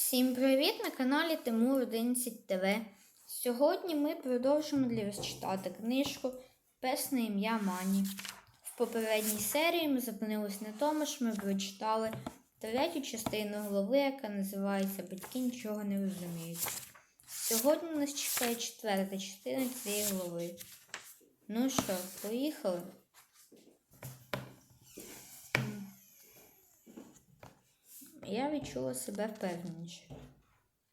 Всім привіт на каналі Тимур 11 ТВ. Сьогодні ми продовжимо для вас читати книжку Пес на ім'я Мані. В попередній серії ми зупинились на тому, що ми прочитали третю частину глави, яка називається Батьки нічого не розуміють. Сьогодні нас чекає четверта частина цієї глави. Ну що, поїхали? Я відчула себе впевненіше.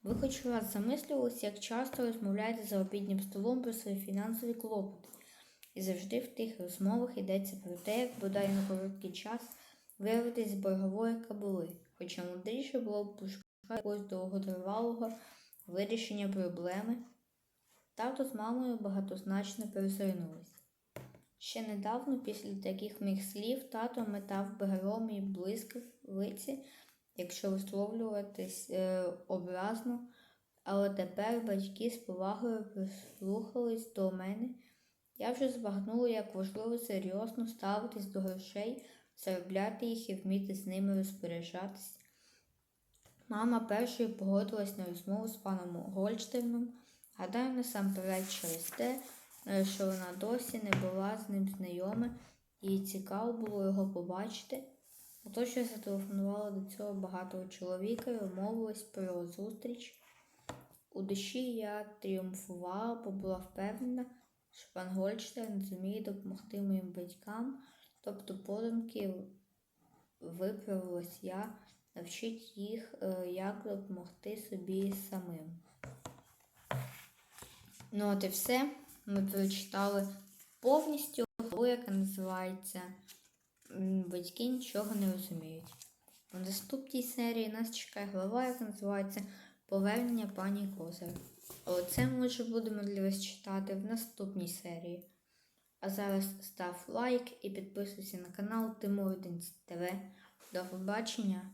Ви хоч раз замислювалися, як часто розмовляєте за обіднім столом про свої фінансові клопоти. І завжди в тих розмовах йдеться про те, як бодай на короткий час вирватися з боргової кабули, хоча мудріше було б пошукати якогось довготривалого вирішення проблеми. Тато з мамою багатозначно перезирнулись. Ще недавно, після таких моїх слів, тато метав багром і блискавиці, якщо висловлюватись е, образно, але тепер батьки з повагою прислухались до мене. Я вже збагнула, як важливо серйозно ставитись до грошей, заробляти їх і вміти з ними розпоряджатись. Мама першою погодилась на розмову з паном Гольштерном, гадаю, насамперед через те, що вона досі не була з ним знайома, і цікаво було його побачити. Отож я зателефонувала до цього багатого чоловіка і умовилась про зустріч. У душі я тріумфувала, бо була впевнена, що пан Гольштерн зуміє допомогти моїм батькам, тобто подумки виправилась я, навчить їх, е, як допомогти собі самим. Ну, от і все. Ми прочитали повністю яка називається Батьки нічого не розуміють. У наступній серії нас чекає глава, яка називається Повернення пані Козир. Але це ми вже будемо для вас читати в наступній серії. А зараз став лайк і підписуйся на канал Тимур 11 ТВ. До побачення!